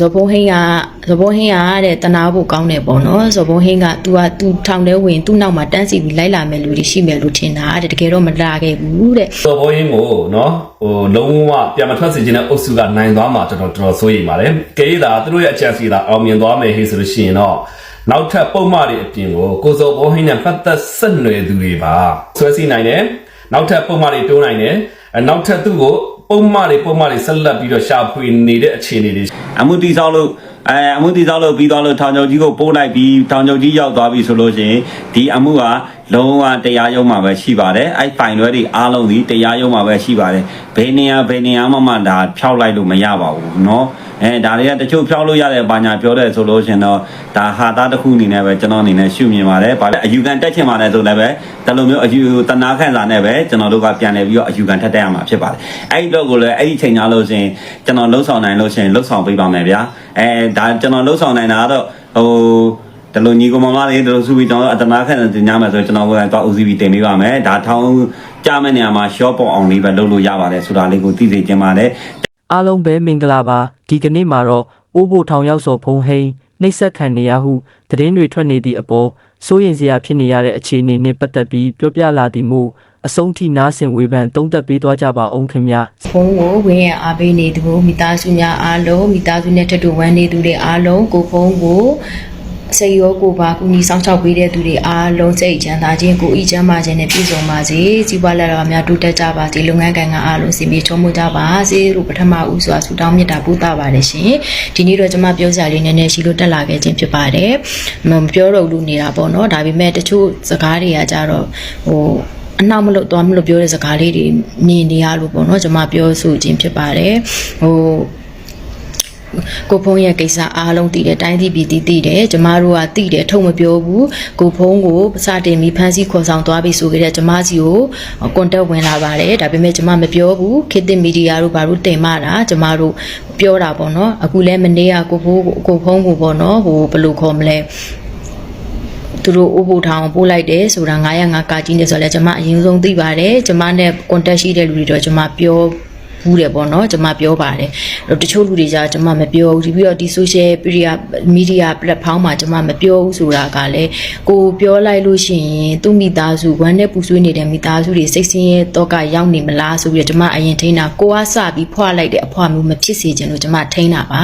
ဇော်ဘုံဟင်းကဇော်ဘုံဟင်းကတဲ့တနာဖို့ကောင်းတယ်ပေါ့နော်ဇော်ဘုံဟင်းက तू က तू ထောင်ထဲဝင်သူ့နောက်မှာတန်းစီပြီးလိုက်လာမယ်လူတွေရှိမယ်လို့ထင်တာတဲ့တကယ်တော့မလာခဲ့ဘူးတဲ့စော်ဘောရင်းကိုနော်ဟိုလုံးဝပြန်မထွက်စေချင်တဲ့အုပ်စုကနိုင်သွားမှာတော်တော်တော်တော်စိုးရိမ်ပါတယ်။ကေးတာသူတို့ရဲ့အကြံစီတာအောင်မြင်သွားမယ်ဟေးဆိုလို့ရှိရင်တော့နောက်ထပ်ပုံမှန်တွေအပြင်ကိုကိုစော်ဘောဟင်းနဲ့ပတ်သက်ဆက်နွယ်သူတွေပါဆွဲစီနိုင်တယ်။နောက်ထပ်ပုံမှန်တွေတိုးနိုင်တယ်။အဲနောက်ထပ်သူ့ကို ပုံမှန်တွေပုံမှန်တွေဆက်လက်ပြီးတော့ရှာဖွေနေတဲ့အခြေအနေတွေ အမှုတိဆောက်လို့အဲအမှုတိဆောက်လို့ပြီးသွားလို့ထောင်ချုပ်ကြီးကိုပို့လိုက်ပြီးထောင်ချုပ်ကြီးရောက်သွားပြီဆိုလို့ရှိရင်ဒီအမှုကလုံးဝတရားရုံးမှာပဲရှိပါတယ်အဲ့ပိုင်လွဲတွေအားလုံးဒီတရားရုံးမှာပဲရှိပါတယ်ဘယ်နေရာဘယ်နေရာမှမှဒါဖျောက်လိုက်လို့မရပါဘူးเนาะ အဲဒါတွေကတချို့ဖျောက်လို့ရတယ်ဘာညာပြောတယ်ဆိုလို့ရှိရင်တော့ဒါဟာသားတစ်ခုအနေနဲ့ပဲကျွန်တော်အနေနဲ့ရှုမြင်ပါတယ်ဗာလေအယူခံတက်ချင်ပါတယ်ဆိုလည်းပဲတလုံးမျိုးအယူတနာခန့်စာနဲ့ပဲကျွန်တော်တို့ကပြန်လည်ပြီးတော့အယူခံထက်တက်ရမှာဖြစ်ပါတယ်အဲ့ဒီတော့ကိုလည်းအဲ့ဒီချိန်သားလို့ရှိရင်ကျွန်တော်လှုပ်ဆောင်နိုင်လို့ရှိရင်လှုပ်ဆောင်ပေးပါမယ်ဗျာအဲဒါကျွန်တော်လှုပ်ဆောင်နိုင်တာကတော့ဟိုတလူညီကိုမမလေးတို့စုပြီးကျွန်တော်အတနာခန့်တင်ညမယ်ဆိုကျွန်တော်ကတော့ OCB တင်ပေးပါမယ်ဒါထောင်းကြမဲ့နေရာမှာ short ပေါ်အောင်လေးပဲလုပ်လို့ရပါတယ်ဆိုတာလေးကိုသိစေချင်ပါတယ်အားလုံးပဲမင်္ဂလာပါ ဒီကနေ့မှာတော့အိုးဘိုထောင်ရောက်စော်ဖုံးဟိန်းနှိပ်စက်ခံနေရဟုသတင်းတွေထွက်နေသည့်အပေါ်စိုးရင်စရာဖြစ်နေရတဲ့အခြေအနေနဲ့ပတ်သက်ပြီးပြောပြလာသည်မို့အဆုံးထိနားဆင်ဝေဖန်သုံးသပ်ပေးသွားကြပါအောင်ခင်ဗျာဖုန်းကိုဝင်ရအားပေးနေသူကိုမိသားစုများအားလုံးမိသားစုနဲ့ထပ်တူဝမ်းနေသူတွေအားလုံးကိုဖုန်းကို စိတ်ရောကိုယ်ပါကူညီဆောင်ရှောက်ပေးတဲ့သူတွေအားလုံးစိတ်ချမ်းသာခြင်းကိုယ်ဤချမ်းသာခြင်းနဲ့ပြည့်စုံပါစေစီးပွားလက်တော်များတိုးတက်ကြပါစေလုပ်ငန်းကံကအားလုံးစီမီချုံမှုကြပါစေလို့ပထမဦးစွာဆုတောင်းမေတ္တာပို့သပါတယ်ရှင်ဒီနေ့တော့ကျွန်မပြောစရာလေးနည်းနည်းရှိလို့တက်လာခဲ့ခြင်းဖြစ်ပါတယ်မပြောတော့လို့နေတာပေါ့နော်ဒါပေမဲ့တချို့စကားတွေကကြတော့ဟိုအနောက်မလို့သွားမလို့ပြောတဲ့စကားလေးတွေမြင်နေရလို့ပေါ့နော်ကျွန်မပြောဆိုခြင်းဖြစ်ပါတယ်ဟို ကိုဖုံးရဲ့ကိစ္စအားလုံးတည်တယ်တိုင်းပြည်ပြည်တည်တည်တယ်ကျမတို့ကတည်တယ်ထုံမပြောဘူးကိုဖုံးကိုစတင်ပြီးဖမ်းဆီးခေါ်ဆောင်သွားပြီးဆိုကြတဲ့ကျမစီကိုကွန်တက်ဝင်လာပါတယ်ဒါပေမဲ့ကျမမပြောဘူးခေတ်သစ်မီဒီယာတို့ဘာလို့တင်မတာကျမတို့ပြောတာပေါ့နော်အခုလဲမနေ့ကကိုဖိုးကိုဖုံးကိုပေါ့နော်ဟိုဘယ်လိုခေါ်မလဲသူတို့အိုးဖို့ထောင်ပို့လိုက်တယ်ဆိုတာ905ကာကြီးနေဆိုတော့လဲကျွန်မအရင်ဆုံးသိပါတယ်ကျွန်မနဲ့ contact ရှိတဲ့လူတွေတော့ကျွန်မပြော ဘူးတယ်ပေါ့နော်ကျွန်မပြောပါတယ်အဲ့တော့တချို့လူတွေじゃကျွန်မမပြောဘူးဒီပြီးတော့ဒီ social media media platform မှာကျွန်မမပြောဘူးဆိုတာကလည်းကိုပြောလိုက်လို့ရှိရင်သူ့မိသားစုဝမ်းနဲ့ပူဆွေးနေတဲ့မိသားစုတွေစိတ်ဆင်းရဲတော့ကရောက်နေမလားဆိုပြီးတော့ကျွန်မအရင်ထိန်းတာကိုကစပြီးဖွာလိုက်တဲ့အဖွာမျိုးမဖြစ်စေချင်လို့ကျွန်မထိန်းတာပါ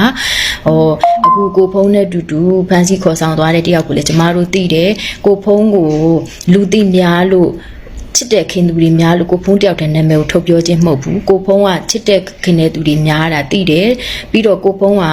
ဟိုအခုကိုဖုံးနဲ့တူတူဖန်စီခေါ်ဆောင်သွားတဲ့တယောက်ကိုလည်းကျမတို့သိတယ်ကိုဖုံးကိုလူသိများလို့ ချစ်တဲ့ခင်သူတွေများလို့ကိုဖုံးတယောက်တည်းနာမည်ကိုထုတ်ပြောခြင်းမဟုတ်ဘူးကိုဖုံးကချစ်တဲ့ခင်တဲ့သူတွေများတာသိတယ်ပြီးတော့ကိုဖုံးက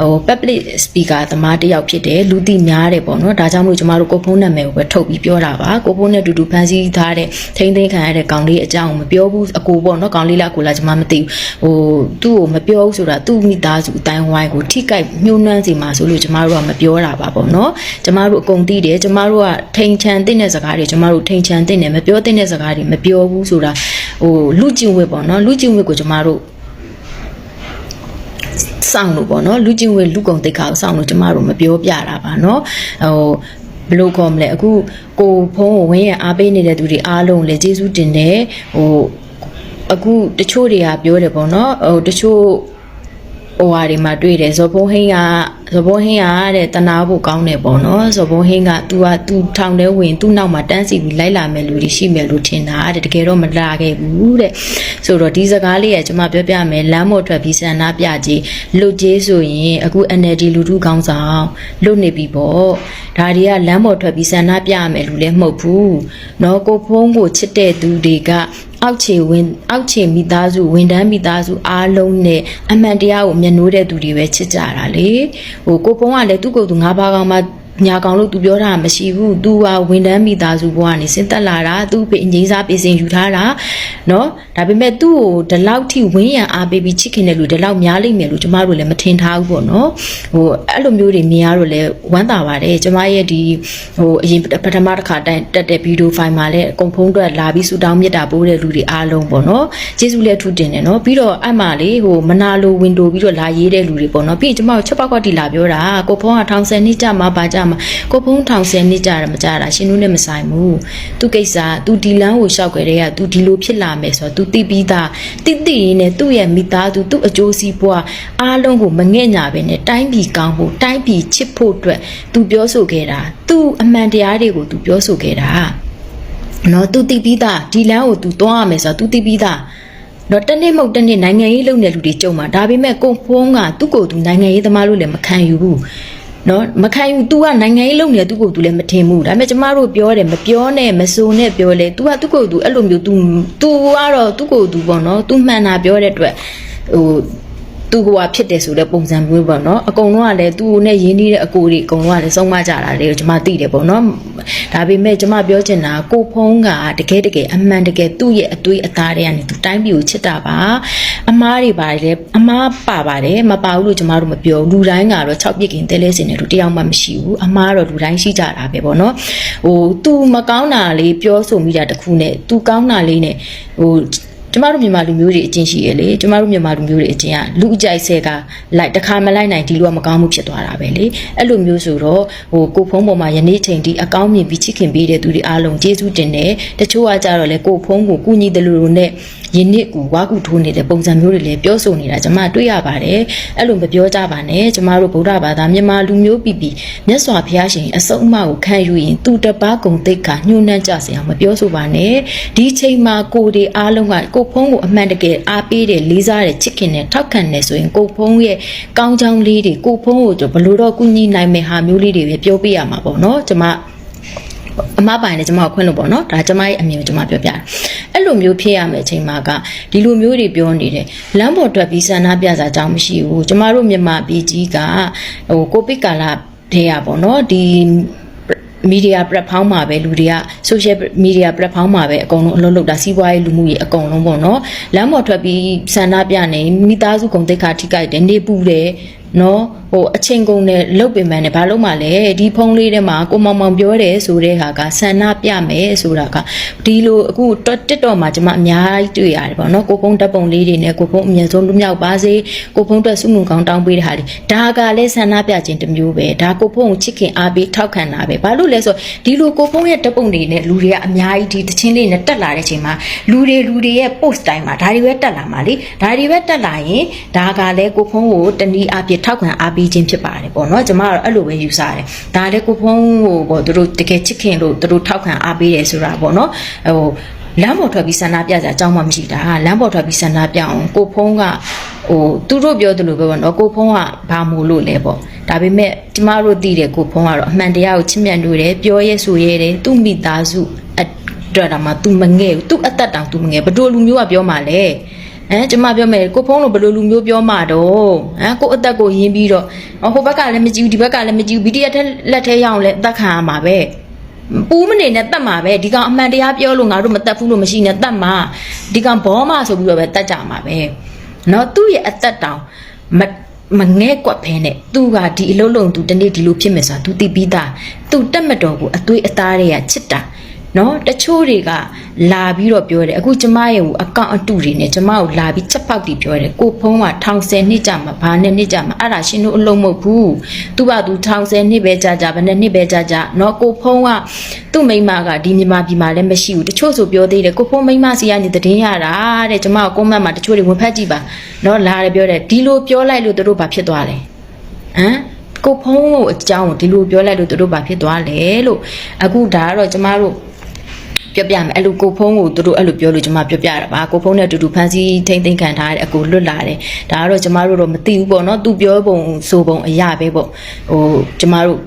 ဟို public speaker သမားတယောက်ဖြစ်တယ်လူသိများတယ်ပေါ့နော်ဒါကြောင့်မို့ကျမတို့ကိုဖုံးနာမည်ကိုပဲထုတ်ပြီးပြောတာပါကိုဖုံးနဲ့တူတူဖန်စီထားတဲ့ထိမ့်သိမ်းခံရတဲ့ကောင်လေးအကြောင်းကိုမပြောဘူးအကိုပေါ့နော်ကောင်လေးလားကိုလားကျမမသိဘူးဟိုသူ့ကိုမပြောဘူးဆိုတာသူ့မိသားစုအတိုင်းဝိုင်းကိုထိကြိုက်ညှိုးနှမ်းစီမှာဆိုလို့ကျမတို့ကမပြောတာပါပေါ့နော်ကျမတို့အကုန်သိတယ်ကျမတို့ကထိန်ချန်တဲ့စကားတွေကျမတို့ထိန်ချန်တဲ့မပြောတဲ့စကားတွေမပြောဘူးဆိုတာဟိုလူကျင်ဝတ်ပေါ့နော်လူကျင်ဝတ်ကိုကျမတို့စောင့်လို့ပေါ့နော်လူချင်းဝေလူကုံတိတ်ခါကိုစောင့်လို့ကျမတို့မပြောပြတာပါနော်ဟိုဘယ်လိုခေါ်မလဲအခုကိုဖုံးကိုဝင်းရအားပေးနေတဲ့သူတွေအားလုံးလည်းကျေးဇူးတင်တယ်ဟိုအခုတချို့တွေကပြောတယ်ပေါ့နော်ဟိုတချို့ဟိုဟာတွေမှာတွေ့တယ်ဇော်ဘုံဟင်းက ဇော်ဘုံဟင်းကတဲ့တနာဖို့ကောင်းတယ်ပေါ့နော်ဇော်ဘုံဟင်းက तू က तू ထောင်ထဲဝင်သူ့နောက်မှာတန်းစီပြီးလိုက်လာမယ်လူတွေရှိမယ်လို့ထင်တာတဲ့တကယ်တော့မလာခဲ့ဘူးတဲ့ဆိုတော့ဒီစကားလေးကကျွန်မပြောပြမယ်လမ်းမော်ထွက်ပြီးဆန္ဒပြကြည့်လွတ်ကြေးဆိုရင်အခု NLD လူထုကောင်းဆောင်လွတ်နေပြီပေါ့ဒါတွေကလမ်းမော်ထွက်ပြီးဆန္ဒပြရမယ်လူလည်းမဟုတ်ဘူးเนาะကိုဖုံးကိုချစ်တဲ့သူတွေကအောက်ခြေဝင်အောက်ခြေမိသားစုဝန်တန်းမိသားစုအားလုံးနဲ့အမှန်တရားကိုမျက်နှိုးတဲ့သူတွေပဲချစ်ကြတာလေ ဟိုကိုဖုံးကလည်းသူ့ကိုယ်သူငါးပါးကောင်မှ ညာကောင်လို့သူပြောတာမရှိဘူး။ तू ဟာဝန်တန်းမိသားစုဘဝကနေဆင်းသက်လာတာ။ तू ဖေငိမ့်စားပြင်ဆင်ယူထားတာ။နော်။ဒါပေမဲ့သူ့ကိုဒီလောက်ထိဝင်းရံအားပေးပြီးချစ်ခင်တဲ့လူဒီလောက်များလိမ့်မယ်လို့ကျမတို့လည်းမထင်ထားဘူးပေါ့နော်။ဟိုအဲ့လိုမျိုးတွေမြင်ရတော့လည်းဝမ်းသာပါတယ်။ကျမရဲ့ဒီဟိုအရင်ပထမတစ်ခါတိုင်တက်တဲ့ဗီဒီယိုဖိုင်မှာလည်းအကုန်ဖုံးတွက်လာပြီးဆူတောင်းမြတ်တာပို့တဲ့လူတွေအားလုံးပေါ့နော်။ကျေးဇူးလည်းထူးတင်တယ်နော်။ပြီးတော့အမှလေဟိုမနာလိုဝင်တိုပြီးတော့လာရေးတဲ့လူတွေပေါ့နော်။ပြီးရင်ကျမတို့ချက်ပောက်ကတိလာပြောတာကိုဖုံးကထောင်ဆယ်နှစ်ကြမှာပါကြမှာမှကိုဖုံးထောင်ဆယ်နှစ်ကြာတယ်မကြတာရှင်တို့နဲ့မဆိုင်ဘူးသူကိစ္စသူဒီလမ်းကိုလျှောက်ခဲ့တဲ့ကသူဒီလိုဖြစ်လာမယ်ဆိုတော့သူသိပြီးသားတိတိရင်းနဲ့သူ့ရဲ့မိသားစုသူ့အကျိုးစီးပွားအားလုံးကိုမငဲ့ညာပဲနဲ့တိုင်းပြည်ကောင်းဖို့တိုင်းပြည်ချစ်ဖို့အတွက်သူပြောဆိုခဲ့တာသူအမှန်တရားတွေကိုသူပြောဆိုခဲ့တာနော်သူသိပြီးသားဒီလမ်းကိုသူသွားရမယ်ဆိုတော့သူသိပြီးသားတော့တနေ့မဟုတ်တနေ့နိုင်ငံရေးလုပ်နေလူတွေကြုံမှာဒါပေမဲ့ကိုဖုန်းကသူ့ကိုယ်သူနိုင်ငံရေးသမားလို့လည်းမခံယူဘူး နော်မခံယူ तू ကနိုင်ငံရေးလုပ်နေသူ့ကိုယ်သူလည်းမထင်ဘူးဒါပေမဲ့ကျမတို့ပြောတယ်မပြောနဲ့မစိုးနဲ့ပြောလေ तू ကသူ့ကိုယ်သူအဲ့လိုမျိုး तू तू ကတော့သူ့ကိုယ်သူပေါ့နော် तू မှန်တာပြောတဲ့အတွက်ဟို သူ့ဘဝဖြစ်တယ်ဆိုတဲ့ပုံစံမျိုးပေါ့နော်အကုန်လုံးကလည်းသူ့နဲ့ရင်းနှီးတဲ့အကိုတွေအကုန်လုံးကလည်းစုံမကြတာတွေကိုကျွန်မသိတယ်ပေါ့နော်ဒါပေမဲ့ကျွန်မပြောချင်တာကိုဖုံးကတကယ်တကယ်အမှန်တကယ်သူ့ရဲ့အသွေးအသားတွေကနေသူတိုင်းပြည်ကိုချစ်တာပါအမားတွေပါတယ်အမားပါပါတယ်မပါဘူးလို့ကျွန်မတို့မပြောဘူးလူတိုင်းကတော့6ပြစ်ခင်တဲလဲစင်တယ်လူတယောက်မှမရှိဘူးအမားတော့လူတိုင်းရှိကြတာပဲပေါ့နော်ဟို तू မကောင်းတာလေးပြောဆိုမိတာတခုနဲ့ तू ကောင်းတာလေးနဲ့ဟို ကျမတို့မြန်မာလူမျိုးတွေအချင်းရှိရလေကျမတို့မြန်မာလူမျိုးတွေအချင်းကလူအကြိုက်ဆဲကလိုက်တစ်ခါမလိုက်နိုင်ဒီလူကမကောင်းမှုဖြစ်သွားတာပဲလေအဲ့လိုမျိုးဆိုတော့ဟိုကိုဖုံးပေါ်မှာယနေ့ချိန်ဒီအကောင်းမြင်ပြီးချစ်ခင်ပေးတဲ့သူတွေအားလုံးကျေးဇူးတင်တယ်တချို့ကကြတော့လေကိုဖုံးကိုကုညီတယ်လို့လို့နဲ့ယနေ့ကူဝါကူထိုးနေတဲ့ပုံစံမျိုးတွေလည်းပြောဆိုနေတာကျမတွေ့ရပါတယ်အဲ့လိုမပြောကြပါနဲ့ကျမတို့ဗုဒ္ဓဘာသာမြန်မာလူမျိုးပြည်ပြည်မြတ်စွာဘုရားရှင်အဆုံးအမကိုခံယူရင်သူတပားကုံတိတ်ခါညှို့နှံ့ကြစေအောင်မပြောဆိုပါနဲ့ဒီချိန်မှာကိုယ်တွေအားလုံးကကိုဖုံးကိုအမှန်တကယ်အားပေးတယ်လေးစားတယ်ချစ်ခင်တယ်ထောက်ခံတယ်ဆိုရင်ကိုဖုံးရဲ့ကောင်းချောင်းလေးတွေကိုဖုံးကိုဘလို့တော့ကုညီနိုင်မယ်ဟာမျိုးလေးတွေပဲပြောပြရမှာပေါ့နော်ကျမအမပိုင်နဲ့ကျမကိုခွင့်လို့ပေါ့နော်ဒါကျမရဲ့အမြင်ကိုကျမပြောပြတာအဲ့လိုမျိုးဖြစ်ရမယ့်အချိန်မှာကဒီလိုမျိုးတွေပြောနေတယ်လမ်းပေါ်ထွက်ပြီးဆန္ဒပြစာအကြောင်းမရှိဘူးကျမတို့မြန်မာပြည်ကြီးကဟိုကိုပိကာလာတဲ့ရပေါ့နော်ဒီ မီဒီယာပလက်ဖောင်းမှာပဲလူတွေက social media platform မှာပဲအကုန်လုံးအလုပ်လုပ်တာစီးပွားရေးလူမှုရေးအကုန်လုံးပေါ့နော်လမ်းပေါ်ထွက်ပြီးဆန္ဒပြနေမိသားစုကုန်တိတ်ခါထိကြိုက်တယ်နေပူတယ် နော်ဟိုအချိန်ကုန်နဲ့လုတ်ပင်ပန်းနဲ့ဘာလို့မှလဲဒီဖုန်းလေးထဲမှာကိုမောင်မောင်ပြောတယ်ဆိုတဲ့ဟာကဆန္ဒပြမယ်ဆိုတာကဒီလိုအခု TikTok မှာကျွန်မအများကြီးတွေ့ရတယ်ပေါ့နော်ကိုဖုန်းဓာတ်ပုံလေးတွေနဲ့ကိုဖုန်းအမြင်ဆုံးလွမြောက်ပါစေကိုဖုန်းအတွက်စုမှုကောင်းတောင်းပေးတဲ့ဟာတွေဒါကလည်းဆန္ဒပြခြင်းတစ်မျိုးပဲဒါကိုဖုန်းကိုချစ်ခင်အားပေးထောက်ခံတာပဲဘာလို့လဲဆိုဒီလိုကိုဖုန်းရဲ့ဓာတ်ပုံတွေနဲ့လူတွေကအများကြီးဒီတချင်းလေးနဲ့တက်လာတဲ့ချိန်မှာလူတွေလူတွေရဲ့ post တိုင်းမှာဒါတွေပဲတက်လာမှာလေဒါတွေပဲတက်လာရင်ဒါကလည်းကိုဖုန်းကိုတနည်းအားဖြင့်ထောက်ခံအားပေးခြင်းဖြစ်ပါတယ်ပေါ့နော်ကျွန်မကတော့အဲ့လိုပဲယူဆတယ်ဒါလည်းကိုဖုန်းကိုပေါ့သူတို့တကယ်ချစ်ခင်လို့သူတို့ထောက်ခံအားပေးတယ်ဆိုတာပေါ့နော်ဟိုလမ်းပေါ်ထွက်ပြီးဆန္ဒပြကြအကြောင်းမှမရှိတာလမ်းပေါ်ထွက်ပြီးဆန္ဒပြအောင်ကိုဖုန်းကဟိုသူတို့ပြောသလိုပဲပေါ့နော်ကိုဖုန်းကဘာမို့လို့လဲပေါ့ဒါပေမဲ့ကျမတို့သိတယ်ကိုဖုန်းကတော့အမှန်တရားကိုချစ်မြတ်လို့တယ်ပြောရဲဆိုရဲတယ်သူ့မိသားစုအတွက်တော့မှ तू မငဲ့ဘူး तू အသက်တောင် तू မငဲ့ဘယ်လိုလူမျိုးကပြောမှလဲ အဲကျမပြောမယ်ကိုဖုံးလို့ဘယ်လိုလူမျိုးပြောမှာတော့ဟမ်ကိုအသက်ကိုယင်းပြီးတော့ဟိုဘက်ကလည်းမကြည့်ဘူးဒီဘက်ကလည်းမကြည့်ဘူးဗီဒီယိုထက်လက်ထဲရအောင်လဲအသက်ခံရမှာပဲပူးမနေနဲ့တတ်မှာပဲဒီကောင်အမှန်တရားပြောလို့ငါတို့မတတ်ဘူးလို့မရှိနဲ့တတ်မှာဒီကောင်ဘောမဆိုပြီးတော့ပဲတတ်ကြမှာပဲเนาะသူ့ရဲ့အသက်တောင်မမငဲ့ကွက်ဖဲနဲ့သူကဒီအလုံးလုံးသူတနေ့ဒီလိုဖြစ်မယ်ဆိုတာသူသိပြီးသားသူတက်မတော်ကိုအသွေးအသားတွေကချစ်တာ နော်တချို့တွေကလာပြီးတော့ပြောတယ်အခုကျမရဲ့ဟိုအကောင့်အတုတွေနဲ့ကျမကိုလာပြီးချက်ပေါက်ပြီးပြောတယ်ကိုဖုံးကထောင်ဆယ်နှစ်ကြာမှာဘာနဲ့နှစ်ကြာမှာအဲ့ဒါရှင်တို့အလုံးမဟုတ်ဘူးသူကသူထောင်ဆယ်နှစ်ပဲကြာကြာဘယ်နဲ့နှစ်ပဲကြာကြာနော်ကိုဖုံးကသူ့မိန်းမကဒီမြန်မာပြည်မှာလည်းမရှိဘူးတချို့ဆိုပြောသေးတယ်ကိုဖုံးမိန်းမစီကနေတည်င်းရတာတဲ့ကျမကကွန်မန့်မှာတချို့တွေဝင်ဖက်ကြည့်ပါနော်လာတယ်ပြောတယ်ဒီလိုပြောလိုက်လို့တို့ဘာဖြစ်သွားလဲဟမ်ကိုဖုံးကိုအကြောင်းကိုဒီလိုပြောလိုက်လို့တို့ဘာဖြစ်သွားလဲလို့အခုဒါကတော့ကျမတို့ ပြောပြမယ်အဲ့လိုကိုဖုံးကိုသူတို့အဲ့လိုပြောလို့ကျွန်မပြောပြတာပါကိုဖုံးနဲ့အတူတူဖန်စီထိမ့်သိမ့်ခံထားတဲ့အကိုလွတ်လာတယ်ဒါကတော့ကျွန်မတို့တော့မသိဘူးပေါ့နော်သူပြောပုံဆိုပုံအရာပဲပေါ့ဟိုကျွန်မတို့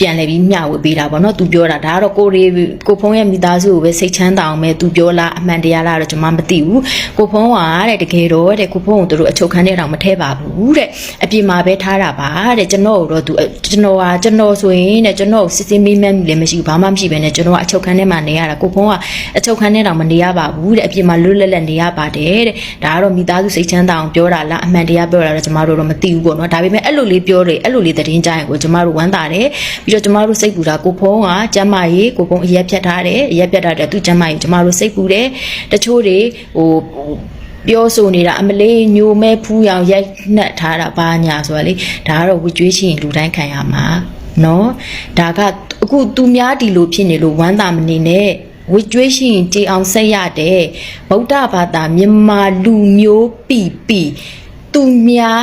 ပြန်လဲပြီးမျှဝေပေးတာပေါ့နော်သူပြောတာဒါကတော့ကိုရီကိုဖုံးရဲ့မိသားစုကိုပဲစိတ်ချမ်းသာအောင်ပဲသူပြောလားအမှန်တရားလားတော့ကျွန်မမသိဘူးကိုဖုံးကတဲ့တကယ်တော့တဲ့ကိုဖုံးကိုသူတို့အချုပ်ခန်းထဲတောင်မထဲပါဘူးတဲ့အပြင်မှာပဲထားတာပါတဲ့ကျွန်တော်တို့တော့သူကျွန်တော်ဟာကျွန်တော်ဆိုရင်တဲ့ကျွန်တော်စစ်စစ်မေးမြန်းလည်းမရှိဘူးဘာမှမရှိဘဲနဲ့ကျွန်တော်ကအချုပ်ခန်းထဲမှာနေရတာကိုဖုံးကအချုပ်ခန်းထဲတောင်မနေရပါဘူးတဲ့အပြင်မှာလွတ်လပ်လပ်နေရပါတယ်တဲ့ဒါကတော့မိသားစုစိတ်ချမ်းသာအောင်ပြောတာလားအမှန်တရားပြောတာတော့ကျွန်တော်တို့တော့မသိဘူးပေါ့နော်ဒါပေမဲ့အဲ့လိုလေးပြောတယ်အဲ့လိုလေးသတင်းကြရင်ကိုကျွန်တော်တို့ဝမ်းသာတယ်ပြီးတော့ကျွန်တော်တို့စိတ်ပူတာကိုဖုံးကကျမ်းမာရေးကိုဖုံးအရက်ဖြတ်ထားတယ်အရက်ဖြတ်ထားတယ်သူကျမ်းမာရေးကျွန်တော်တို့စိတ်ပူတယ်တချို့တွေဟိုပြောဆိုနေတာအမလေးညိုမဲဖူးရောင်ရိုက်နှက်ထားတာဘာညာဆိုတော့လေဒါကတော့ဝကြွေးချင်လူတိုင်းခံရမှာနော်ဒါကအခုသူများဒီလိုဖြစ်နေလို့ဝမ်းသာမနေနဲ့ဝိကျွေးရှိရင်ကြည်အောင်ဆက်ရတယ်ဗုဒ္ဓဘာသာမြန်မာလူမျိုးပြီပြီသူများ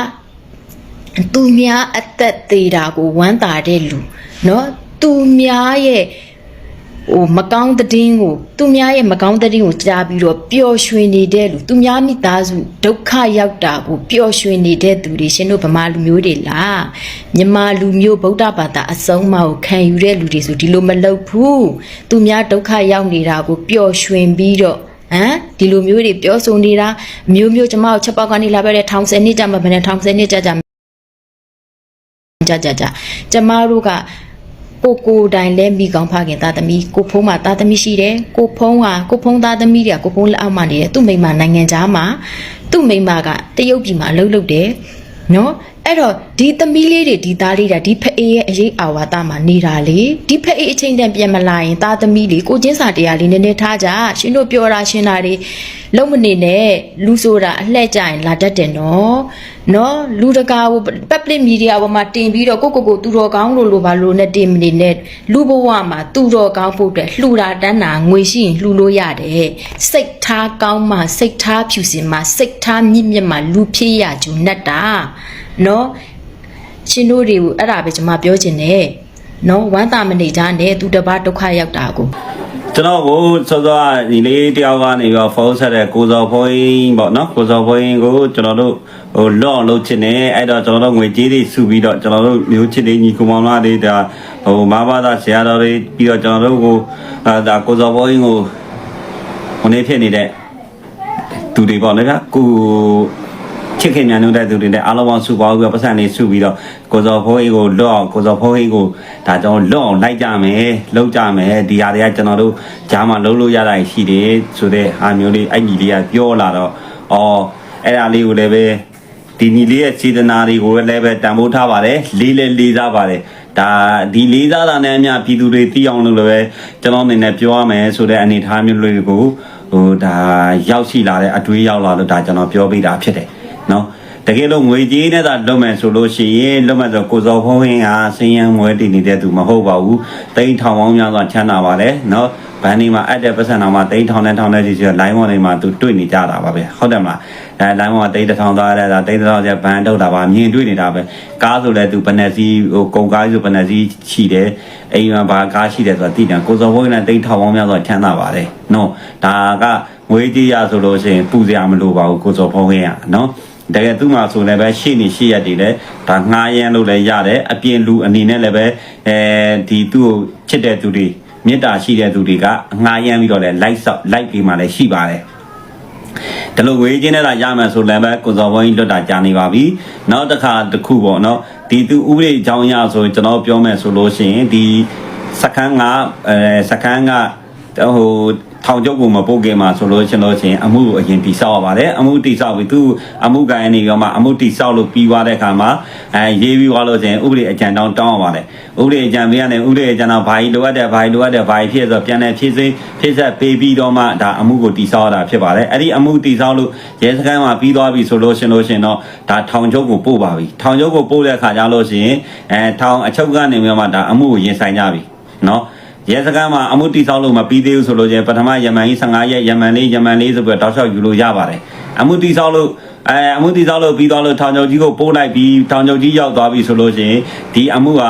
သူများအသက်သေးတာကိုဝမ်းသာတဲ့လူ နော်သူများရဲ့ဟိုမကောင်းသတင်းကိုသူများရဲ့မကောင်းသတင်းကိုကြားပြီးတော့ပျော်ရွှင်နေတဲ့လူသူများမိသားစုဒုက္ခရောက်တာကိုပျော်ရွှင်နေတဲ့သူတွေရှင်တို့ဗမာလူမျိုးတွေလားမြန်မာလူမျိုးဗုဒ္ဓဘာသာအဆုံးအမကိုခံယူတဲ့လူတွေဆိုဒီလိုမလုပ်ဘူးသူများဒုက္ခရောက်နေတာကိုပျော်ရွှင်ပြီးတော့ဟမ်ဒီလိုမျိုးတွေပြောဆိုနေတာမျိုးမျိုးကျမတို့ချက်ပေါက်ကနေလာပြတဲ့ထောင်ဆယ်နှစ်ကြာမှဘယ်နဲ့ထောင်ဆယ်နှစ်ကြာကြာ ကြကြကြကျမတို့ကကိုကိုတိုင်လဲမိကောင်းဖခင်သားသမီးကိုဖုံးမှာသားသမီးရှိတယ်ကိုဖုံးဟာကိုဖုံးသားသမီးတွေကကိုဖုံးလက်အောက်မှာနေတယ်သူ့မိန်းမနိုင်ငံသားမှာသူ့မိန်းမကတရုတ်ပြည်မှာအလုပ်လုပ်တယ်နော် အဲ့တော့ဒီသမီးလေးတွေဒီသားလေးတွေဒီဖအေးရဲ့အရေးအာဝါဒမှာနေတာလေဒီဖအေးအချိန်တန်ပြန်မလာရင်သားသမီးလေးကိုချင်းစာတရားလေးနည်းနည်းထားကြရှင်တို့ပြောတာရှင်တာတွေလုံးမနေနဲ့လူဆိုတာအလှဲ့ကြရင်လာတတ်တယ်နော်နော်လူတကာကို public media ပေါ်မှာတင်ပြီးတော့ကိုကိုကိုသူတော်ကောင်းလို့လို့ပါလို့နဲ့တင်မနေနဲ့လူဘဝမှာသူတော်ကောင်းဖို့အတွက်လှူတာတန်းတာငွေရှိရင်လှူလို့ရတယ်စိတ် ထားကောင်းမှစိတ်ထားဖြူစင်မှစိတ်ထားမြင့်မြတ်မှလူဖြစ်ရကြုံနဲ့တာနော်ရှင်တို့တွေကိုအဲ့ဒါပဲကျွန်မပြောချင်တယ်နော်ဝမ်းသာမနေကြနဲ့သူတစ်ပါးဒုက္ခရောက်တာကိုကျွန်တော်ကိုစောစောကဒီလေးတယောက်ကနေပြီးတော့ဖုန်းဆက်တဲ့ကိုစော်ဖွင်းပေါ့နော်ကိုစော်ဖွင်းကိုကျွန်တော်တို့ဟိုလော့အောင်လုပ်ချင်တယ်အဲ့တော့ကျွန်တော်တို့ငွေကြေးတွေစုပြီးတော့ကျွန်တော်တို့မျိုးချစ်လေးညီကောင်မောင်လာတွေဒါဟိုမဘာသာဆရာတော်တွေပြီးတော့ကျွန်တော်တို့ကိုအာဒါကိုစော်ဖွင်းကို ဟိုနေဖြစ်နေတဲ့သူတွေပေါ့လေဗျာကိုချစ်ခင်မြန်နေတဲ့သူတွေနဲ့အားလုံးပေါင်းစုပေါင်းပြီးတော့ပတ်စံလေးစုပြီးတော့ကိုစော်ဖိုးကြီးကိုလော့အောင်ကိုစော်ဖိုးကြီးကိုဒါကြောင့်လော့အောင်လိုက်ကြမယ်လောက်ကြမယ်ဒီဟာတွေကကျွန်တော်တို့ဂျားမှာလုံးလို့ရတာရှိတယ်ဆိုတဲ့အားမျိုးလေးအဲ့ညီလေးကပြောလာတော့အော်အဲ့ဒါလေးကိုလည်းပဲဒီညီလေးရဲ့စေတနာတွေကိုလည်းပဲတန်ဖိုးထားပါတယ်လေးလေးလေးစားပါတယ်ဒါဒီလေးစားတာနဲ့အမျှပြည်သူတွေသိအောင်လို့လည်းပဲကျွန်တော်အနေနဲ့ပြောရမယ်ဆိုတဲ့အနေအထားမျိုးလေးကို ဟိုဒါရောက်ရှိလာတဲ့အတွေးရောက်လာလို့ဒါကျွန်တော်ပြောပေးတာဖြစ်တယ်နော် တကယ်လို့ငွေကြေးနဲ့သာလွတ်မယ်ဆိုလို့ရှိရင်လွတ်မယ်ဆိုကိုစောဖုံးဟင်းဟာစင်းရံမွဲတည်နေတဲ့သူမဟုတ်ပါဘူးတိန်းထောင်ပေါင်းများစွာချမ်းသာပါတယ်နော်ဘန်ဒီမှာအပ်တဲ့ပတ်စံတော်မှာတိန်းထောင်နဲ့ထောင်နဲ့ကြီးဆိုလိုင်းပေါ်တွေမှာသူတွေ့နေကြတာပါပဲဟုတ်တယ်မလားအဲလိုင်းပေါ်မှာတိန်းတစ်ထောင်သွားရတာတိန်းတစ်ထောင်ကျဘန်ထုတ်တာပါမြင်တွေ့နေတာပဲကားဆိုလဲသူဘယ်နှစီဟိုကုန်ကားဆိုဘယ်နှစီရှိတယ်အိမ်မှာဘာကားရှိတယ်ဆိုတာသိတယ်ကိုစောဖုံးဟင်းနဲ့တိန်းထောင်ပေါင်းများစွာချမ်းသာပါတယ်နော်ဒါကငွေကြေးရဆိုလို့ရှိရင်ပူစရာမလိုပါဘူးကိုစောဖုံးဟင်းရနော် တကယ်သူ့မှာဆိုလည်းပဲရှေ့နေရှေ့ရက်တွေလည်းဒါငှားရမ်းလို့လည်းရတယ်အပြင်လူအနေနဲ့လည်းပဲအဲဒီသူ့ကိုချစ်တဲ့သူတွေမေတ္တာရှိတဲ့သူတွေကငှားရမ်းပြီးတော့လည်းလိုက်ဆောက်လိုက်ပြီးမှလည်းရှိပါတယ်ဒါလို့ဝေးချင်းနဲ့လာရမယ်ဆိုလည်းပဲကိုစော်ဘုန်းကြီးလွတ်တာကြာနေပါပြီနောက်တစ်ခါတစ်ခုပေါ့နော်ဒီသူဥပဒေအကြောင်းအရဆိုကျွန်တော်ပြောမယ်ဆိုလို့ရှိရင်ဒီစခန်းကအဲစခန်းကဟို ထောင်ကျုပ်ကိုမပုတ်ခင်မှာဆိုလို့ရှင်လို့ရှင်အမှုကိုအရင်တိဆောက်ရပါတယ်အမှုတိဆောက်ပြီးသူအမှုကိုင်းနေရောမှအမှုတိဆောက်လို့ပြီးသွားတဲ့အခါမှာအဲရေးပြီးသွားလို့ရှင်ဥပဒေအကြံတောင်းတောင်းရပါတယ်ဥပဒေအကြံပေးရတယ်ဥပဒေအကြံတော့ဘာကြီးလိုအပ်တယ်ဘာကြီးလိုအပ်တယ်ဘာကြီးဖြစ်ဆိုပြန်လဲဖြည့်စိဖြည့်ဆက်ပေးပြီးတော့မှဒါအမှုကိုတိဆောက်ရတာဖြစ်ပါတယ်အဲ့ဒီအမှုတိဆောက်လို့ရဲစခန်းမှာပြီးသွားပြီဆိုလို့ရှင်လို့ရှင်တော့ဒါထောင်ကျုပ်ကိုပို့ပါပြီထောင်ကျုပ်ကိုပို့တဲ့အခါကျလို့ရှင်အဲထောင်အချုပ်ကနေပြီးမှဒါအမှုကိုရင်ဆိုင်ကြပြီနော် ရဲစခန်းမှာအမှုတိဆောက်လို့မပြီးသေးဘူးဆိုလို့ချင်းပထမယမန်ကြီး15ရက်ယမန်လေးယမန်လေးဆိုပြီးတော့တောက်လျှောက်ယူလို့ရပါတယ်အမှုတိဆောက်လို့အဲအမှုတိဆောက်လို့ပြီးသွားလို့ထောင်ချုပ်ကြီးကိုပို့လိုက်ပြီးထောင်ချုပ်ကြီးရောက်သွားပြီဆိုလို့ချင်းဒီအမှုက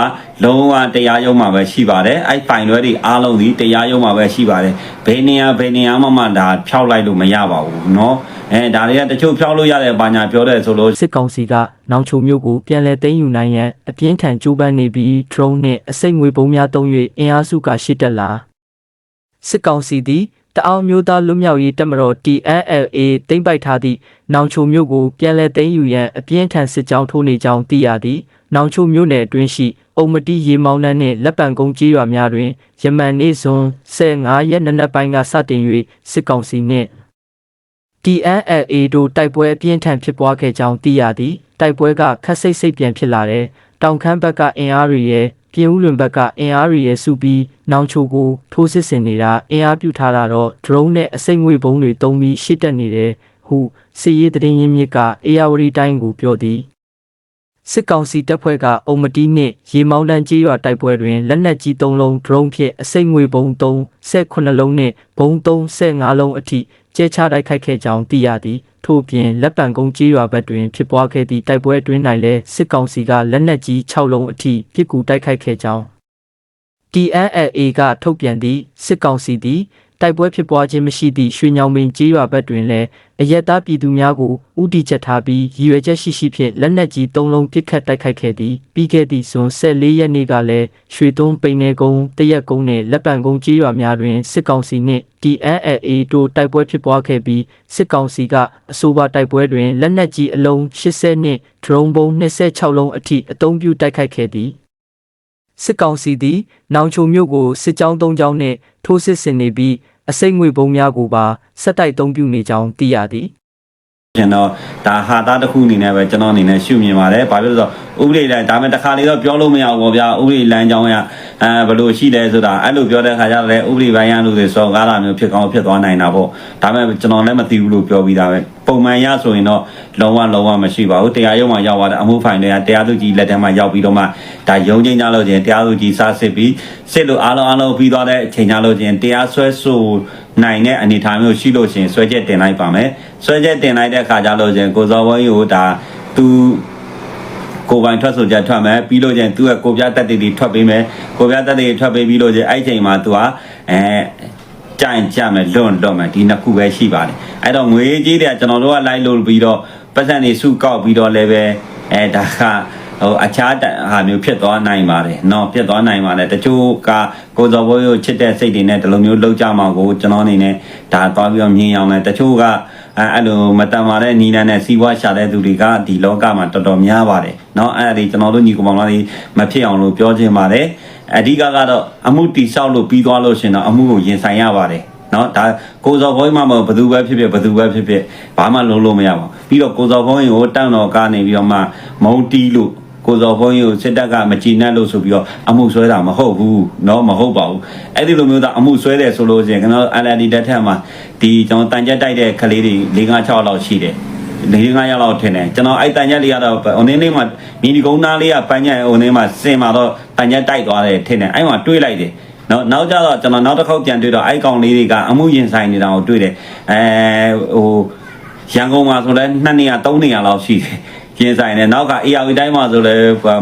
လုံးဝတရားရုံးမှာပဲရှိပါတယ်အဲ့ဖိုင်လွဲတွေအားလုံးဒီတရားရုံးမှာပဲရှိပါတယ်ဘယ်နေရာဘယ်နေရာမှမှဒါဖျောက်လိုက်လို့မရပါဘူးเนาะ အဲဒါတွေကတချို့ဖျောက်လို့ရတယ်ဘာညာပြောတယ်ဆိုလို့စစ်ကောင်စီကနောင်ချိုမျိုးကိုပြန်လည်သိမ်းယူနိုင်ရန်အပြင်းထန်ကြိုးပမ်းနေပြီး drone နှင့်အစိတ်ငွေပုံးများသုံး၍အင်အားစုကရှစ်တက်လာစစ်ကောင်စီသည်တအောင်မျိုးသားလွတ်မြောက်ရေးတပ်မတော် TNLA သိမ်းပိုက်ထားသည့်နောင်ချိုမျိုးကိုပြန်လည်သိမ်းယူရန်အပြင်းထန်စစ်ကြောင်းထိုးနေကြောင်းသိရသည်နောင်ချိုမျိုးနယ်အတွင်းရှိအုံမတိရေမောင်းနှန်းနှင့်လက်ပံကုန်းကြီးရွာများတွင်ယမန်နေ့ဇွန်15ရက်နေ့နက်ပိုင်းကစတင်၍စစ်ကောင်စီနှင့် TNLA တို့တိုက်ပွဲအပြင်းထန်ဖြစ်ပွားခဲ့ကြောင်းသိရသည်တိုက်ပွဲကခက်စိတ်စိတ်ပြန်ဖြစ်လာတဲ့တောင်ခမ်းဘက်ကအင်အားတွေရဲ့ပြင်ဦးလွင်ဘက်ကအင်အားတွေရဲ့စုပြီးနောင်ချိုကိုထိုးစစ်ဆင်နေတာအင်အားပြုထားတာတော့ drone နဲ့အစိမ့်ငွေဘုံတွေတုံးပြီးရှစ်တက်နေတယ်ဟုစစ်ရေးသတင်းရင်းမြစ်ကအေယာဝတီတိုင်းကိုပြောသည်စစ်ကောင်စီတပ်ဖွဲ့ကအုံမတီးနှင့်ရေမောင်းတန်းကြီးရွာတိုက်ပွဲတွင်လက်နက်ကြီး3လုံးဒရုန်းဖြင့်အစိမ့်ငွေဘုံ3 18လုံးနှင့်ဘုံ3 15လုံးအထိ ကျဲချတိုက်ခိုက်ခဲ့ကြောင်းသိရသည်ထို့ပြင်လက်ပံကုန်းကြီးရွာဘက်တွင်ဖြစ်ပွားခဲ့သည့်တိုက်ပွဲအတွင်း၌လည်းစစ်ကောင်စီကလက်နက်ကြီး6လုံးအထိပစ်ကူတိုက်ခိုက်ခဲ့ကြောင်း TNLA ကထုတ်ပြန်သည့်စစ်ကောင်စီသည် တိုက်ပွဲဖြစ်ပွားခြင်းမရှိသည့်ရွှေညောင်ပင်ကြေးရွာဘက်တွင်လည်းအရက်သားပြည်သူများကိုဥတီချက်ထားပြီးရည်ရွယ်ချက်ရှိရှိဖြင့်လက်နက်ကြီး၃လုံးပစ်ခတ်တိုက်ခိုက်ခဲ့သည်ပြီးခဲ့သည့်ဇွန်14ရက်နေ့ကလည်းရွှေသွန်းပိန်နေကုန်းတရက်ကုန်းနှင့်လက်ပံကုန်းကြေးရွာများတွင်စစ်ကောင်စီနှင့် TNLA တို့တိုက်ပွဲဖြစ်ပွားခဲ့ပြီးစစ်ကောင်စီကအဆိုပါတိုက်ပွဲတွင်လက်နက်ကြီးအလုံး80နှင့်ဒရုန်းဘုံ26လုံးအထိအသုံးပြုတိုက်ခိုက်ခဲ့သည် စစ်ကောင်စီသည်နောင်ချုံမြို့ကိုစစ်ကြောင်း၃ကြောင်းနှင့်ထိုးစစ်ဆင်နေပြီးအစိမ့်ငွေဘုံများကိုပါဆက်တိုက်သုံးပြုနေကြောင်းသိရသည်ကျွန်တော်ဒါဟာသားတစ်ခုအနေနဲ့ပဲကျွန်တော်အနေနဲ့ရှုမြင်ပါတယ်။ဘာဖြစ်လို့လဲဆိုတော့ ဥပဒေတိုင်းဒါပေမဲ့တစ်ခါလေတော့ပြောလို့မရဘူးပေါ့ဗျာ။ဥပဒေလမ်းကြောင်းရအဲဘယ်လိုရှိလဲဆိုတာအဲ့လိုပြောတဲ့ခါကျတော့လေဥပဒေပိုင်းရလို့ဆိုစော်ကားတာမျိုးဖြစ်ကောင်းဖြစ်သွားနိုင်တာပေါ့။ဒါပေမဲ့ကျွန်တော်လည်းမသိဘူးလို့ပြောပြီးသားပဲ။ပုံမှန်ရဆိုရင်တော့လုံးဝလုံးဝမရှိပါဘူး။တရားရုံးမှာရောက်သွားတဲ့အမှုဖိုင်တွေကတရားသူကြီးလက်ထက်မှာရောက်ပြီးတော့မှဒါရုံးချင်းကြလို့ချင်းတရားသူကြီးစားစစ်ပြီးစစ်လို့အားလုံးအားလုံးပြီးသွားတဲ့အချိန်ကြလို့ချင်းတရားစွဲဆိုနိုင်တဲ့အနေအထားမျိုးရှိလို့ချင်းဆွဲချက်တင်လိုက်ပါမယ်။ဆွဲချက်တင်လိုက်တဲ့အခါကျလို့ချင်းကိုစောဝင်းကိုဒါသူ ကိုပိုင်ထွက်ဆိုချက်ထွက်မယ်ပြီးလို့ချင်းသူကကိုပြတက်တီတီထွက်ပေးမယ်ကိုပြတက်တီတီထွက်ပေးပြီးလို့ချင်းအဲ့ချိန်မှာသူကအဲကြိုင်ကြမယ်လွန်လွန်မယ်ဒီနှစ်ခုပဲရှိပါတယ်အဲ့တော့ငွေကြီးတွေကကျွန်တော်တို့ကလိုက်လို့ပြီးတော့ပတ်စံနေစုကောက်ပြီးတော့လည်းပဲအဲဒါကဟိုအခြားဟာမျိုးဖြစ်သွားနိုင်ပါတယ်เนาะဖြစ်သွားနိုင်ပါတယ်တချို့ကကိုစောဘိုးကိုချစ်တဲ့စိတ်တွေနဲ့ဒီလိုမျိုးလောက်ကြမှာကိုကျွန်တော်အနေနဲ့ဒါသွားပြီးတော့မြင်အောင်လဲတချို့က အဲအဲ့လိုမတန်ပါတဲ့နီလန်းနဲ့စီးပွားရှာတဲ့သူတွေကဒီလောကမှာတော်တော်များပါတယ်เนาะအဲ့ဒါဒီကျွန်တော်တို့ညီကောင်မောင်လေးမဖြစ်အောင်လို့ပြောခြင်းပါတယ်အဓိကကတော့အမှုတိဆောက်လို့ပြီးသွားလို့ရှင်တော့အမှုကိုရင်ဆိုင်ရပါတယ်နော်ဒါကိုစော်ဘုန်းကြီးမှမဟုတ်ဘသူပဲဖြစ်ဖြစ်ဘသူပဲဖြစ်ဖြစ်ဘာမှလုံးလို့မရပါဘူးပြီးတော့ကိုစော်ဘုန်းကြီးကိုတန်းတော်ကနေပြီးတော့မှမုံတီးလို့ ကိုစော်ဘုန်းကြီးကိုစစ်တပ်ကမကြည်နပ်လို့ဆိုပြီးတော့အမှုဆွဲတာမဟုတ်ဘူးเนาะမဟုတ်ပါဘူးအဲ့ဒီလိုမျိုးသားအမှုဆွဲတယ်ဆိုလို့ရှိရင်ကျွန်တော် LND တက်ထက်မှာဒီကျွန်တော်တန်ကြက်တိုက်တဲ့ကလေးတွေ၄၅6လောက်ရှိတယ်လေးငါးရက်လောက်ထင်တယ်ကျွန်တော်အဲ့တန်ရက်လေးကတော့ဟိုနေ့နေ့မှာမီဒီကုန်းသားလေးကပန်းညက်ဟိုနေ့မှာစင်มาတော့တန်ရက်တိုက်သွားတယ်ထင်တယ်အဲ့မှာတွေးလိုက်တယ်နောက်နောက်ကြတော့ကျွန်တော်နောက်တစ်ခေါက်ပြန်တွေ့တော့အဲ့ကောင်လေးတွေကအမှုရင်ဆိုင်နေတာကိုတွေ့တယ်အဲဟိုရန်ကုန်မှာဆိုလဲ2နေရာ3နေရာလောက်ရှိတယ် ရင်ဆိုင်တယ်နောက်က AR တိုင်းမှာဆိုလဲ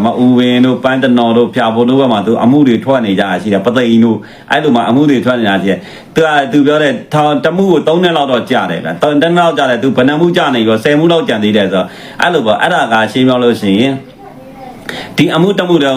မအူဝင်းတို့ပန်းတနော်တို့ဖြာဖို့တို့ဘက်မှာသူအမှုတွေထွက်နေကြတာရှိတယ်ပသိမ်တို့အဲ့လိုမှာအမှုတွေထွက်နေတာရှိတယ်သူကသူပြောတယ်ထောင်တမှုကို3နှစ်လောက်တော့ကြာတယ်ဗျတန်တန်းလောက်ကြာတယ်သူဘယ်နှမှုကြာနေပြီး10မှုလောက်ကြာသေးတယ်ဆိုတော့အဲ့လိုပေါ့အဲ့ဒါကရှင်းပြောလို့ရှိရင် ဒီအမှုတမှုတော့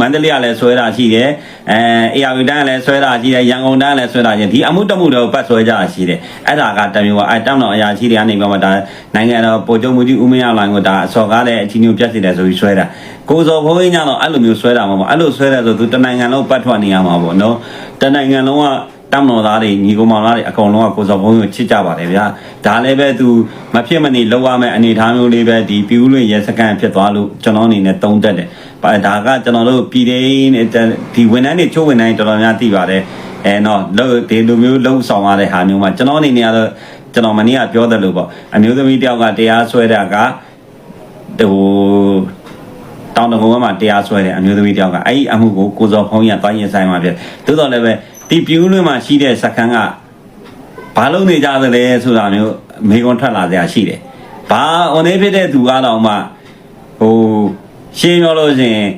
မန္တလေးကလည်းဆွဲတာရှိတယ်အဲအေယာဝီတန်းကလည်းဆွဲတာရှိတယ်ရန်ကုန်တန်းကလည်းဆွဲတာရှိတယ်ဒီအမှုတမှုတော့ပတ်ဆွဲကြတာရှိတယ်အဲ့ဒါကတမျိုးကအဲတောင်းတော်အရာရှိတွေကနေပြီးမှဒါနိုင်ငံတော်ပိုချုပ်မှုကြီးဦးမင်းအောင်လိုင်ကိုဒါအစော်ကားတဲ့အချင်းချင်းပြတ်စီတယ်ဆိုပြီးဆွဲတာကိုစောဘုန်းကြီးညတော့အဲ့လိုမျိုးဆွဲတာမဟုတ်ဘူးအဲ့လိုဆွဲတယ်ဆိုသူတနိုင်ငံလုံးပတ်ထွက်နေရမှာပေါ့နော်တနိုင်ငံလုံးက တမ်တော်သားတွေညီကောင်မောင်သားတွေအကောင်လုံးကကိုစောဘုံကိုချစ်ကြပါတယ်ဗျာဒါလည်းပဲသူမဖြစ်မနေလောက်ရမယ့်အနေအထားမျိုးလေးပဲဒီပြူးလွင်ရဲစကန်ဖြစ်သွားလို့ကျွန်တော်အနေနဲ့တုံးတက်တယ်ဒါကကျွန်တော်တို့ပြည်သေးဒီဝန်ထမ်းတွေချိုးဝန်ထမ်းတွေတော်တော်များသိပါတယ်အဲတော့လို့ဒီလိုမျိုးလှုပ်ဆောင်ရတဲ့ဟာမျိုးမှာကျွန်တော်အနေနဲ့ကတော့ကျွန်တော်မနေ့ကပြောတယ်လို့ပေါ့အမျိုးသမီးတယောက်ကတရားစွဲတာကဟိုတောင်တကုန်းမှာတရားစွဲတယ်အမျိုးသမီးတယောက်ကအဲ့ဒီအမှုကိုကိုစော်ဖုံးရသွားရင်ဆိုင်မှာဖြစ်သို့တော်လည်းပဲ ဒီပြူးလွင်မှာရှိတဲ့စကန်ကဘာလို့နေကြသလဲဆိုတာမျိုးမေကွန်ထွက်လာကြရှိတယ်ဘာဟိုနေဖြစ်တဲ့သူကတော့မှဟိုရှင်းပြောလို့ရှိရင်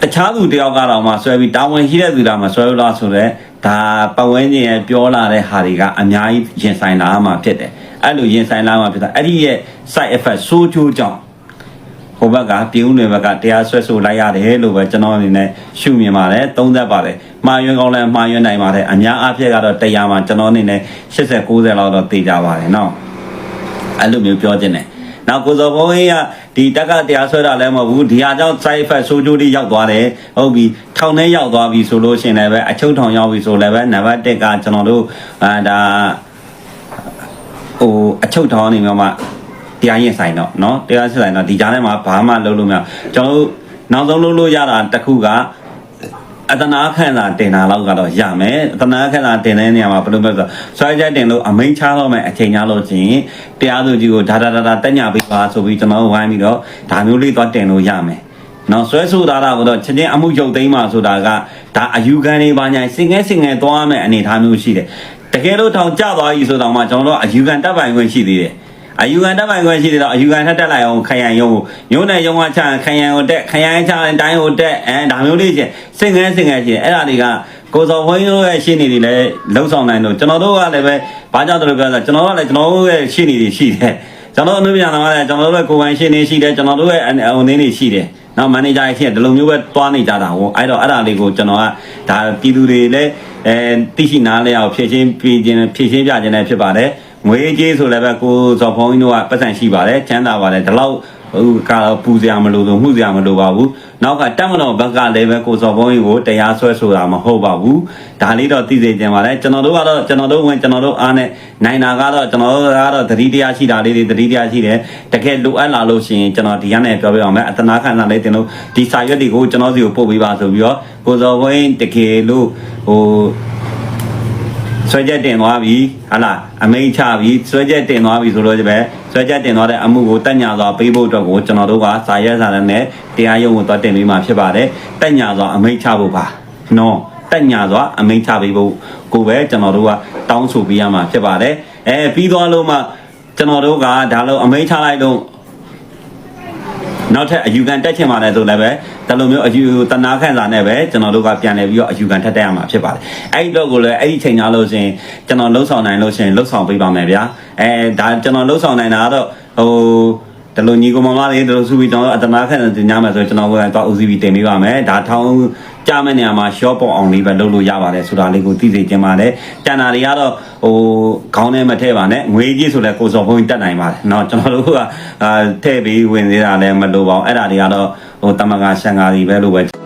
တခြားသူတယောက်ကတော့မှဆွဲပြီးတာဝန်ရှိတဲ့သူတာမှဆွဲလို့လားဆိုတော့ဒါပတ်ဝန်းကျင်ရဲ့ပြောလာတဲ့ဟာတွေကအများကြီးရင်ဆိုင်လာမှဖြစ်တယ်အဲ့လိုရင်ဆိုင်လာမှဖြစ်တာအဲ့ဒီရဲ့ side effect ဆိုးကျိုးကြောင့်ဟိုိုဘက်ကပြည်ဦးနယ်ဘက်ကတရားစွဲဆိုလိုက်ရတယ်လို့ပဲကျွန်တော်အနေနဲ့ရှုမြင်ပါတယ်သုံးသပ်ပါတယ်မှားယွင်းကောင်းလည်းမှားယွင်းနိုင်ပါတယ်အများအားဖြင့်ကတော့တရားမှာကျွန်တော်အနေနဲ့80 90လောက်တော့သိကြပါတယ်နော်အဲ့လိုမျိုးပြောခြင်းတယ်နောက်ကိုစောဘုန်းကြီးကဒီတက်ကတရားဆွဲတာလည်းမဟုတ်ဘူးဒီဟာကြောင့် side effect ဆိုးကျိုးတွေရောက်သွားတယ်ဟုတ်ပြီထောင်ထဲရောက်သွားပြီဆိုလို့ရှင်လည်းပဲအချုပ်ထောင်ရောက်ပြီဆိုလည်းပဲနံပါတ်1ကကျွန်တော်တို့အာဒါဟိုအချုပ်ထောင်နေမှာ တရားရင်ဆိုင်တော့เนาะတရားရင်ဆိုင်တော့ဒီကြားထဲမှာဘာမှလုပ်လို့မရကျွန်တော်တို့နောက်ဆုံးလုပ်လို့ရတာတစ်ခုက အတနာခန့်စာတင်တာလောက်ကတော့ရမယ်အတနာခန့်စာတင်တဲ့နေရာမှာဘယ်လိုလဲဆိုတော့ဆွဲချက်တင်လို့အမိန်ချတော့မယ်အချိန်ချလို့ချင်းတရားသူကြီးကိုဒါဒါဒါဒါတက်ညာပေးပါဆိုပြီးကျွန်တော်တို့ဝိုင်းပြီးတော့ဒါမျိုးလေးသွားတင်လို့ရမယ်နော်ဆွဲဆိုတာကတော့ချက်ချင်းအမှုချုပ်သိမ်းမှာဆိုတာကဒါအယူခံတွေပါညာစင်ငဲစင်ငဲသွားမယ်အနေအထားမျိုးရှိတယ်တကယ်လို့ထောင်ကျသွားပြီဆိုတော့မှကျွန်တော်တို့အယူခံတပ်ပိုင်ခွင့်ရှိသေးတယ် အယူခံတက်ပိုင်ခွင့်ရှိတယ်တော့အယူခံထက်တက်လိုက်အောင်ခရံရုံကိုညိုးနဲ့ရုံကချရင်ခရံကိုတက်ခရံချရင်တိုင်းကိုတက်အဲဒါမျိုးလေးချင်းစင်ငဲစင်ငဲချင်းအဲ့ဒါတွေကကိုစော်ဘုန်းကြီးတို့ရဲ့ရှင်းနေတွေလည်းလှုပ်ဆောင်နိုင်လို့ကျွန်တော်တို့ကလည်းပဲဘာကြောင့်တို့ပြောလဲကျွန်တော်တို့ကလည်းကျွန်တော်တို့ရဲ့ရှင်းနေတွေရှိတယ်ကျွန်တော်တို့အမှုပြန်လာတယ်ကျွန်တော်တို့ရဲ့ကိုယ်ပိုင်ရှင်းနေရှိတယ်ကျွန်တော်တို့ရဲ့အုံနေနေရှိတယ်နောက်မန်နေဂျာရှိတယ်ဒီလိုမျိုးပဲတွားနေကြတာဟောအဲ့တော့အဲ့ဒါလေးကိုကျွန်တော်ကဒါပြည်သူတွေလည်းအဲသိရှိနားလဲအောင်ဖြည့်ချင်းပြည်ချင်းဖြည့်ချင်းပြခြင်းလည်းဖြစ်ပါတယ် ငွေကြေးဆိုလည်းပဲကိုဇော်ဖုန်းကြီးတို့ကပတ်စံရှိပါတယ်ချမ်းသာပါတယ်ဒီလောက်ဟိုကတော့ပူစရာမလိုဘူးမှုစရာမလိုပါဘူးနောက်ကတက်မတော်ဘက်ကလည်းပဲကိုဇော်ဖုန်းကြီးကိုတရားစွဲဆိုတာမဟုတ်ပါဘူးဒါလေးတော့သိစေချင်ပါတယ်ကျွန်တော်တို့ကတော့ကျွန်တော်တို့ဝင်ကျွန်တော်တို့အားနဲ့နိုင်တာကတော့ကျွန်တော်တို့ကတော့သတိတရားရှိတာလေးတွေသတိတရားရှိတယ်တကယ်လိုအပ်လာလို့ရှိရင်ကျွန်တော်ဒီကနေ့ပြောပြအောင်မယ်အတနာခန္ဓာလေးတင်လို့ဒီစာရွက်တွေကိုကျွန်တော်စီကိုပို့ပေးပါဆိုပြီးတော့ကိုဇော်ဖုန်းကြီးတကယ်လို့ဟို ဆွဲချက်တင်သွားပြီဟာလားအမိန့်ချပြီဆွဲချက်တင်သွားပြီဆိုလို့ဒီပဲဆွဲချက်တင်သွားတဲ့အမှုကိုတက်ညာစွာပေးဖို့အတွက်ကိုကျွန်တော်တို့ကစာရဲစာနဲ့တရားရုံးကိုသွားတင်ပေးမှာဖြစ်ပါတယ်တက်ညာစွာအမိန့်ချဖို့ပါနော်တက်ညာစွာအမိန့်ချပေးဖို့ကိုပဲကျွန်တော်တို့ကတောင်းဆိုပေးရမှာဖြစ်ပါတယ်အဲပြီးသွားလို့မှကျွန်တော်တို့ကဒါလို့အမိန့်ချလိုက်တော့ နောက်ထပ်အယူခံတက်ချင်ပါတယ်ဆိုလည်းပဲဒါလိုမျိုးအယူတနာခန့်စာနဲ့ပဲကျွန်တော်တို့ကပြန်လဲပြီးတော့အယူခံထက်တက်ရမှာဖြစ်ပါတယ်အဲ့ဒီတော့ကိုလည်းအဲ့ဒီချိန်ညာလို့ရှရင်ကျွန်တော်လှုပ်ဆောင်နိုင်လို့ရှရင်လှုပ်ဆောင်ပေးပါမယ်ဗျာအဲဒါကျွန်တော်လှုပ်ဆောင်နိုင်တာကတော့ဟိုဒါလိုညီကောင်မလေးတို့စုပြီးကျွန်တော်အတနာခန့်စာတင်ကြမယ်ဆိုရင်ကျွန်တော်ကတော့ OCB တင်ပေးပါမယ်ဒါထောင်း ကြမဲ့နေရာမှာ short ပေါအောင်လေးပဲလုပ်လို့ရပါတယ်ဆိုတာလေးကိုသိစေချင်ပါတယ်ကျန်တာတွေကတော့ဟိုခေါင်းထဲမထည့်ပါနဲ့ငွေကြီးဆိုလဲကိုစော်ဖုန်းတက်နိုင်ပါတယ်เนาะကျွန်တော်တို့ကအာထည့်ပြီးဝင်သေးတာလည်းမလိုပါဘူးအဲ့ဒါတွေကတော့ဟိုတမကရှန်ကာတွေပဲလို့ပဲ